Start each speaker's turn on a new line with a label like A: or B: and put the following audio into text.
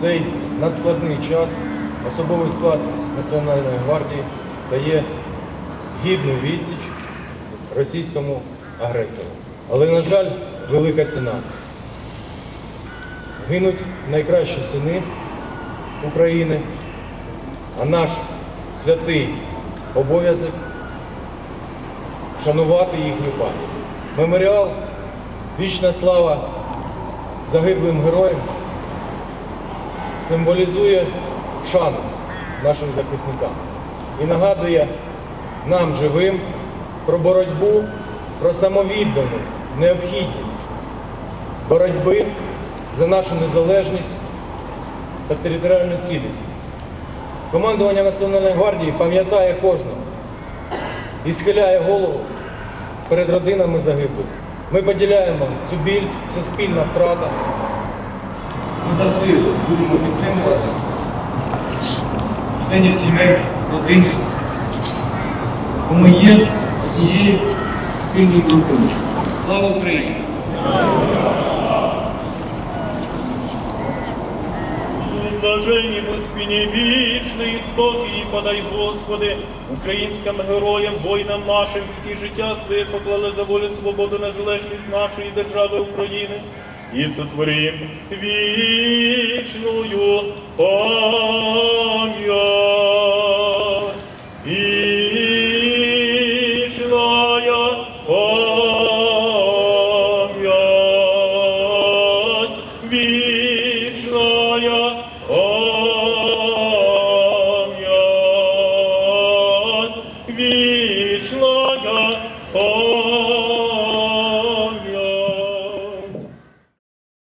A: Цей надскладний час особовий склад Національної гвардії дає гідну відсіч російському агресору. Але, на жаль, велика ціна. Гинуть найкращі сини України, а наш святий обов'язок шанувати їхню пам'ять. Меморіал Вічна слава загиблим героям символізує шану нашим захисникам і нагадує нам живим про боротьбу, про самовіддану необхідність боротьби за нашу незалежність та територіальну цілісність. Командування Національної гвардії пам'ятає кожного і схиляє голову перед родинами загиблих. Ми поділяємо цю біль, це спільна втрата. Ми завжди будемо підтримувати членів сімей, родини, бо ми є однією спільною групою. Слава Україні!
B: Блажені Господі вічний спокій подай, Господи, українським героям, воїнам нашим, які життя своє поклали за волю, свободу, незалежність нашої держави України, і сотворим вічною пам'ять. Вічная пам'ять, вічная пам'ять, вічная пам'ять.